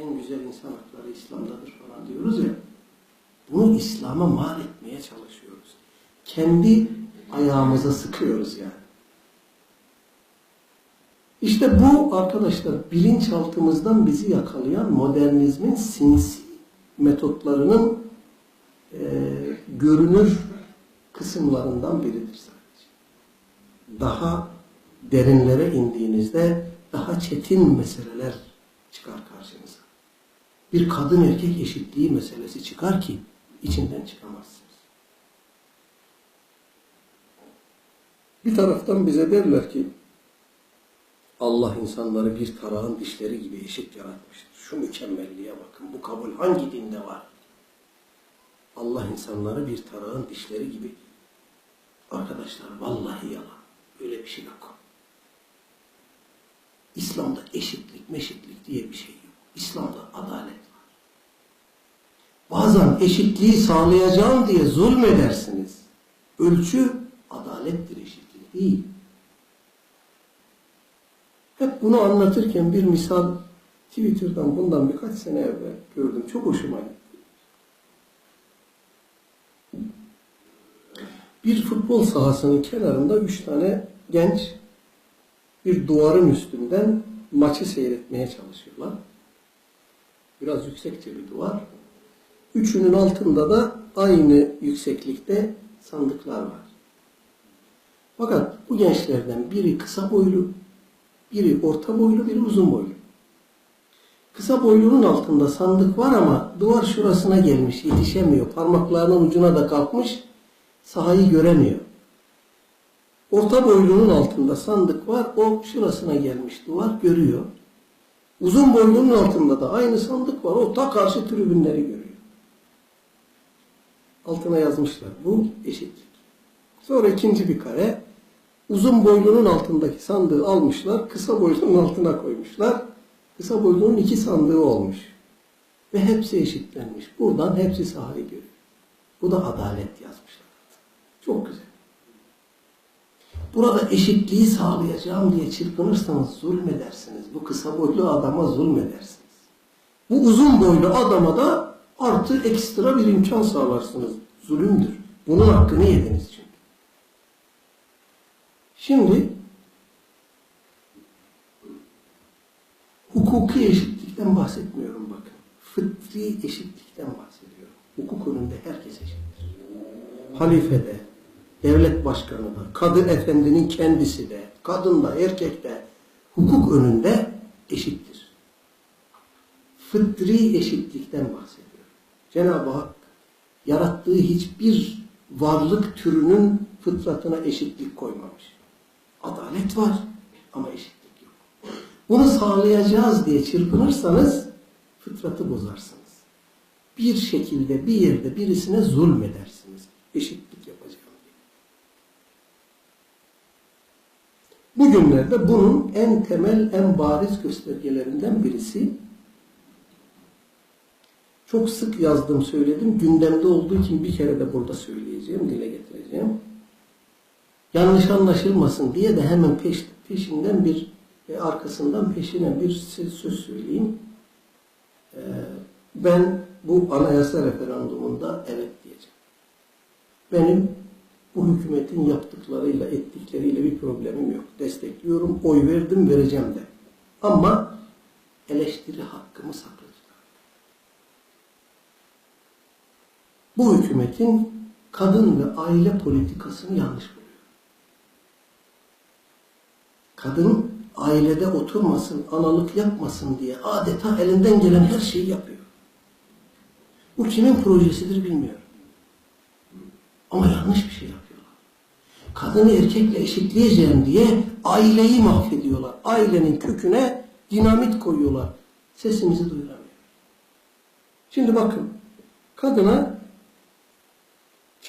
en güzel insan hakları İslam'dadır falan diyoruz ya. Bunu İslam'a mal etmeye çalışıyoruz. Kendi ayağımıza sıkıyoruz yani. İşte bu arkadaşlar bilinçaltımızdan bizi yakalayan modernizmin sinsi metotlarının e, görünür kısımlarından biridir sadece. Daha derinlere indiğinizde daha çetin meseleler çıkar karşınıza. Bir kadın erkek eşitliği meselesi çıkar ki içinden çıkamazsınız. Bir taraftan bize derler ki Allah insanları bir tarağın dişleri gibi eşit yaratmıştır. Şu mükemmelliğe bakın. Bu kabul hangi dinde var? Allah insanları bir tarağın dişleri gibi. Arkadaşlar vallahi yalan. Öyle bir şey yok. İslam'da eşitlik meşitlik diye bir şey yok. İslam'da adalet. Bazen eşitliği sağlayacağım diye zulmedersiniz. Ölçü adalettir eşitlik değil. Hep bunu anlatırken bir misal Twitter'dan bundan birkaç sene evvel gördüm. Çok hoşuma gitti. Bir futbol sahasının kenarında üç tane genç bir duvarın üstünden maçı seyretmeye çalışıyorlar. Biraz yüksekçe bir duvar. Üçünün altında da aynı yükseklikte sandıklar var. Fakat bu gençlerden biri kısa boylu, biri orta boylu, biri uzun boylu. Kısa boylunun altında sandık var ama duvar şurasına gelmiş, yetişemiyor. Parmaklarının ucuna da kalkmış, sahayı göremiyor. Orta boylunun altında sandık var, o şurasına gelmiş duvar görüyor. Uzun boylunun altında da aynı sandık var, o ta karşı tribünleri görüyor. Altına yazmışlar, bu eşitlik. Sonra ikinci bir kare, uzun boylunun altındaki sandığı almışlar, kısa boylunun altına koymuşlar. Kısa boylunun iki sandığı olmuş. Ve hepsi eşitlenmiş. Buradan hepsi sahayı görüyor. Bu da adalet yazmışlar. Çok güzel. Burada eşitliği sağlayacağım diye çırpınırsanız zulmedersiniz. Bu kısa boylu adama zulmedersiniz. Bu uzun boylu adama da artı ekstra bir imkan sağlarsınız. Zulümdür. Bunun hakkını yediniz çünkü. Şimdi hukuki eşitlikten bahsetmiyorum bakın. Fıtri eşitlikten bahsediyorum. Hukuk önünde herkes eşittir. Halife de, devlet başkanı da, kadı efendinin kendisi de, kadın da, erkek de hukuk önünde eşittir. Fıtri eşitlikten bahsediyorum. Cenab-ı Hak yarattığı hiçbir varlık türünün fıtratına eşitlik koymamış. Adalet var ama eşitlik yok. Bunu sağlayacağız diye çırpınırsanız fıtratı bozarsınız. Bir şekilde bir yerde birisine zulmedersiniz. Eşitlik yapacağım diye. Bugünlerde bunun en temel, en bariz göstergelerinden birisi çok sık yazdım, söyledim. Gündemde olduğu için bir kere de burada söyleyeceğim, dile getireceğim. Yanlış anlaşılmasın diye de hemen peş, peşinden bir ve arkasından peşine bir söz söyleyeyim. Ee, ben bu anayasa referandumunda evet diyeceğim. Benim bu hükümetin yaptıklarıyla, ettikleriyle bir problemim yok. Destekliyorum, oy verdim, vereceğim de. Ama eleştiri hakkımı saklı Bu hükümetin kadın ve aile politikasını yanlış buluyor. Kadın ailede oturmasın, analık yapmasın diye adeta elinden gelen her şeyi yapıyor. Bu kimin projesidir bilmiyorum. Ama yanlış bir şey yapıyorlar. Kadını erkekle eşitleyeceğim diye aileyi mahvediyorlar. Ailenin köküne dinamit koyuyorlar. Sesimizi duyuramıyor. Şimdi bakın, kadına,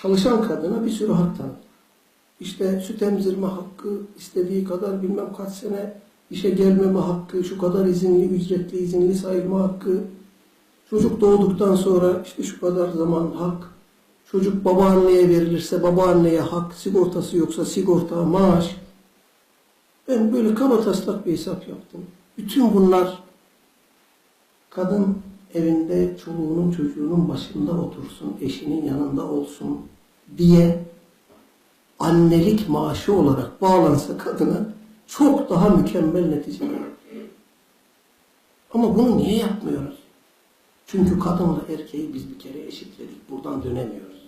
çalışan kadına bir sürü hak tanıdılar. İşte süt emzirme hakkı, istediği kadar bilmem kaç sene işe gelmeme hakkı, şu kadar izinli, ücretli izinli sayılma hakkı, çocuk doğduktan sonra işte şu kadar zaman hak, çocuk babaanneye verilirse babaanneye hak, sigortası yoksa sigorta, maaş. Ben böyle kaba taslak bir hesap yaptım. Bütün bunlar Kadın evinde çoluğunun çocuğunun başında otursun, eşinin yanında olsun diye annelik maaşı olarak bağlansa kadına çok daha mükemmel neticeler alır. Ama bunu niye yapmıyoruz? Çünkü kadınla erkeği biz bir kere eşitledik. Buradan dönemiyoruz.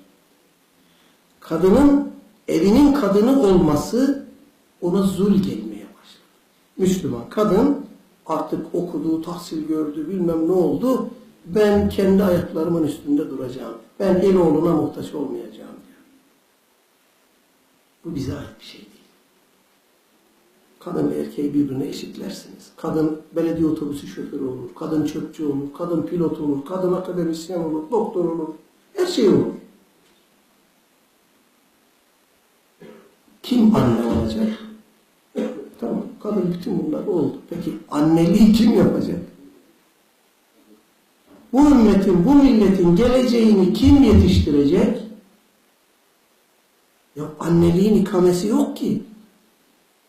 Kadının evinin kadını olması ona zul gelmeye başladı. Müslüman kadın artık okudu, tahsil gördü, bilmem ne oldu. Ben kendi ayaklarımın üstünde duracağım. Ben el oğluna muhtaç olmayacağım diyor. Bu bize ait bir şey değil. Kadın ve erkeği birbirine eşitlersiniz. Kadın belediye otobüsü şoförü olur, kadın çöpçü olur, kadın pilot olur, kadın akademisyen olur, doktor olur, her şey olur. Kim anne olacak? Kadın bütün bunlar oldu. Peki anneliği kim yapacak? Bu ümmetin, bu milletin geleceğini kim yetiştirecek? Ya anneliğin ikamesi yok ki.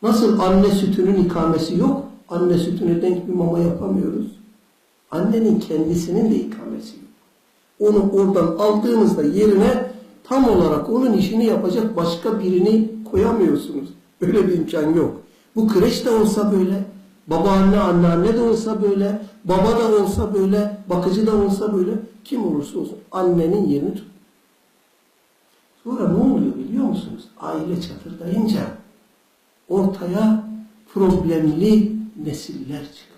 Nasıl anne sütünün ikamesi yok? Anne sütüne denk bir mama yapamıyoruz. Annenin kendisinin de ikamesi yok. Onu oradan aldığınızda yerine tam olarak onun işini yapacak başka birini koyamıyorsunuz. Öyle bir imkan yok. Bu kreş de olsa böyle, babaanne, anneanne de olsa böyle, baba da olsa böyle, bakıcı da olsa böyle, kim olursa olsun annenin yerini tut. Sonra ne oluyor biliyor musunuz? Aile çatırdayınca ortaya problemli nesiller çıkıyor.